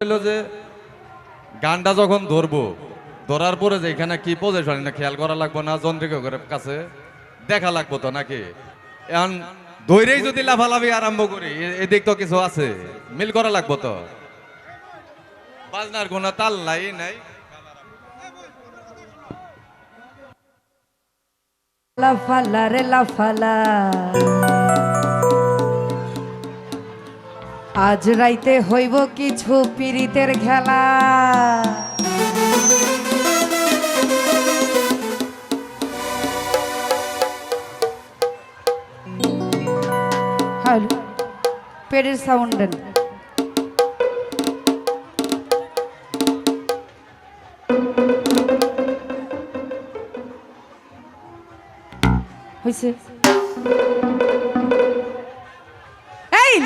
যে গানটা যখন ধরবো, ধরার পরে যে এখানে কি পজিশন খেয়াল করা লাগবো না যন্ত্রিকের কাছে দেখা লাগবো তো নাকি? এখন ধৈরেই যদি লাফালাফি আরম্ভ করি এদিক তো কিছু আছে, মিল করা লাগবো তো? বাজনার কোনো তাল নাই নাই? লাফালা রে লাফালা। আজ রাইতে হইব কিছু পীড়িতের খেলা। হ্যালো পেটের সাউন্ড হয়েছে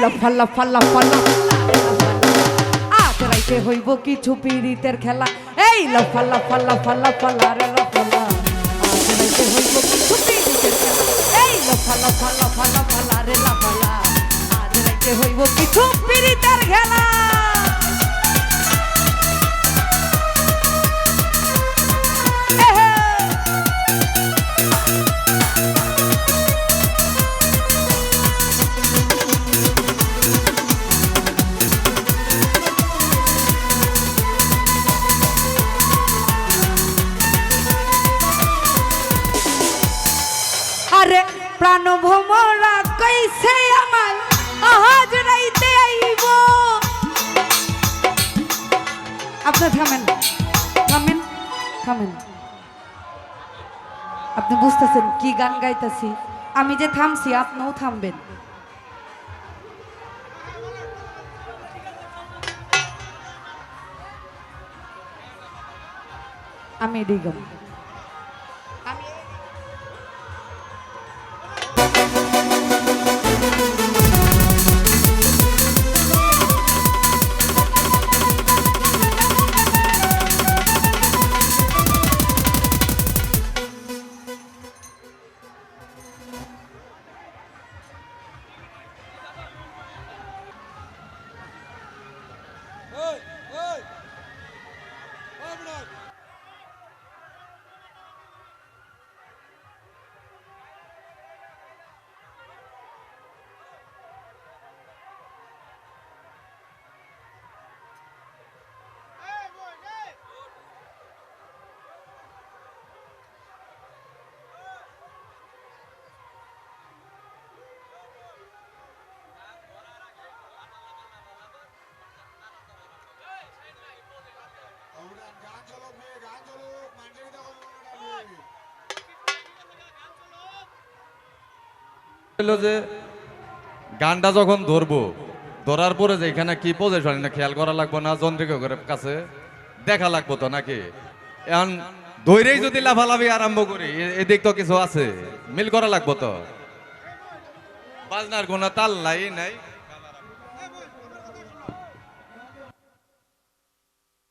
লাফা লাফা লাফা আজ রাইতে হইব কিছু পীড়িতের খেলা এই লাফা লাফা লাফা লাফা রে লাফা লা। আজ রাইতে হইব কিছু পীড়িতের খেলা এই লাফা লাফা লাফা লাফা রে লাফা লা। আজ হইব কিছু পীড়িতের প্রাণ কইছে আমার আজ রাইতে আইব। আপনি থামেন থামেন থামেন। আপনি বুঝতেছেন কি গান গাইতেছি? আমি যে থামছি, আপনিও থামবেন। আমি এদিকে হলো যে গানটা যখন ধরবো, ধরার পরে যে এখানে কি পজিশন না খেয়াল করা লাগবো না? যন্ত্রিকের কাছে দেখা লাগবো তো নাকি? এখন ধৈরেই যদি লাভালাভি আরম্ভ করি এদিক তো কিছু আছে, মিল করা লাগবো তো? বাজনার কোনো তাল নাই নাই?